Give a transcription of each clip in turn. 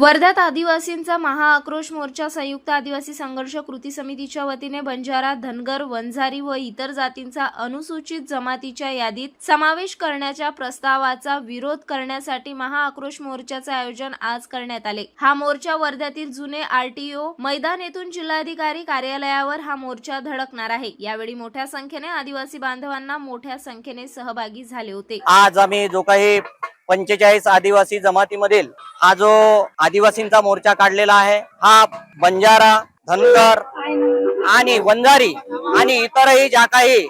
वर्ध्यात आदिवासींचा महाआक्रोश मोर्चा संयुक्त आदिवासी संघर्ष कृती समितीच्या वतीने बंजारा धनगर वंजारी व इतर जातींचा अनुसूचित जमातीच्या यादीत समावेश करण्याच्या प्रस्तावाचा विरोध करण्यासाठी महाआक्रोश मोर्चाचे आयोजन आज करण्यात आले. हा मोर्चा वर्ध्यातील जुने आरटीओ मैदान येथून जिल्हाधिकारी कार्यालयावर हा मोर्चा धडकणार आहे. यावेळी मोठ्या संख्येने आदिवासी बांधवांना मोठ्या संख्येने सहभागी झाले होते. आज आम्ही जो काही पंचेचाळीस आदिवासी जमातीमधील हा जो आदिवासींचा मोर्चा काढलेला आहे हा बंजारा धनगर आणि वंजारी आणि इतरही ज्या काही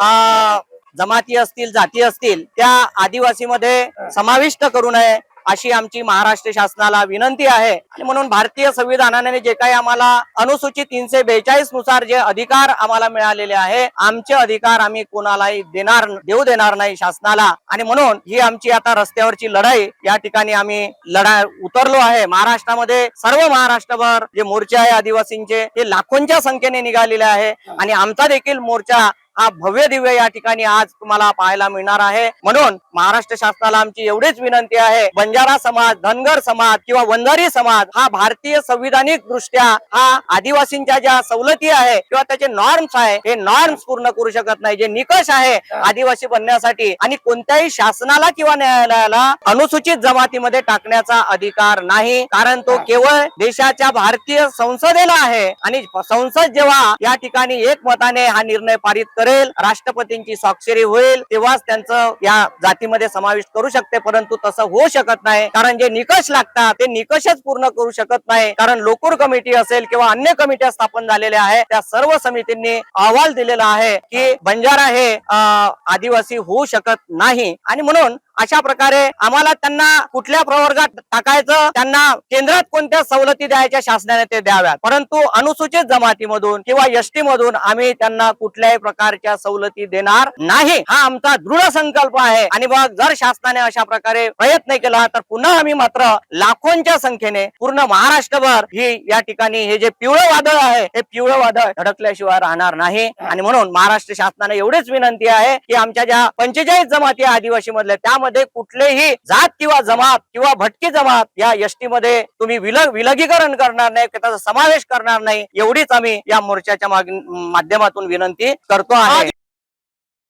अ, जमाती असतील जाती असतील त्या आदिवासीमध्ये समाविष्ट करू नये. अशी आमची महाराष्ट्र शासनाला विनंती आहे. आणि म्हणून भारतीय संविधानाने जे काही आम्हाला अनुसूचित तीनशे बेचाळीसनुसार जे अधिकार आम्हाला मिळालेले आहे आमचे अधिकार आम्ही कोणालाही देणार देऊ देणार नाही शासनाला. आणि म्हणून ही आमची आता रस्त्यावरची लढाई या ठिकाणी आम्ही लढा उतरलो आहे. महाराष्ट्रामध्ये सर्व महाराष्ट्रभर जे मोर्चे आहे आदिवासींचे ते लाखोंच्या संख्येने निघालेले आहे. आणि आमचा देखील मोर्चा हा भव्य दिव्य या ठिकाणी आज तुम्हाला पाहायला मिळणार आहे. म्हणून महाराष्ट्र शासनाला आमची एवढीच विनंती आहे बंजारा समाज धनगर समाज किंवा वंजारी समाज हा भारतीय संविधानिक दृष्ट्या हा आदिवासींच्या ज्या सवलती आहे किंवा त्याचे नॉर्म्स आहे हे नॉर्म्स पूर्ण करू शकत नाही. जे निकष आहे आदिवासी बनण्यासाठी आणि कोणत्याही शासनाला किंवा न्यायालयाला अनुसूचित जमातीमध्ये टाकण्याचा अधिकार नाही. कारण तो केवळ देशाच्या भारतीय संसदेला आहे आणि संसद जेव्हा या ठिकाणी एकमताने हा निर्णय पारित करेल राष्ट्रपतींची स्वाक्षरी होईल तेव्हाच त्यांचं या जातीमध्ये समाविष्ट करू शकते. परंतु तसं होऊ शकत नाही. कारण जे निकष लागतात ते निकषच पूर्ण करू शकत नाही. कारण लोकूर कमिटी असेल किंवा अन्य कमिट्या स्थापन झालेल्या आहेत त्या सर्व समितींनी अहवाल दिलेला आहे की बंजारा हे अं, आदिवासी होऊ शकत नाही. आणि म्हणून अशा प्रकारे आम्हाला त्यांना कुठल्या प्रवर्गात टाकायचं त्यांना केंद्रात कोणत्या सवलती द्यायच्या शासनाने ते द्याव्यात. परंतु अनुसूचित जमातीमधून किंवा एसटी मधून आम्ही त्यांना कुठल्याही प्रकारच्या सवलती देणार नाही. हा आमचा दृढ संकल्प आहे. आणि मग जर शासनाने अशा प्रकारे प्रयत्न केला तर पुन्हा आम्ही मात्र लाखोंच्या संख्येने पूर्ण महाराष्ट्रभर ही या ठिकाणी हे जे पिवळं वादळ आहे हे पिवळं वादळ धडकल्याशिवाय राहणार नाही. आणि म्हणून महाराष्ट्र शासनाने एवढीच विनंती आहे की आमच्या ज्या पंचेचाळीस जमाती आदिवासी मधल्या मध्ये कुठलेही जात किंवा जमात किंवा भटकी जमात या एसटी मध्ये तुम्ही विलग विलगीकरण करणार नाही त्याचा समावेश करणार नाही एवढीच आम्ही या मोर्चाच्या माग- माध्यमातून विनंती करतो आहे.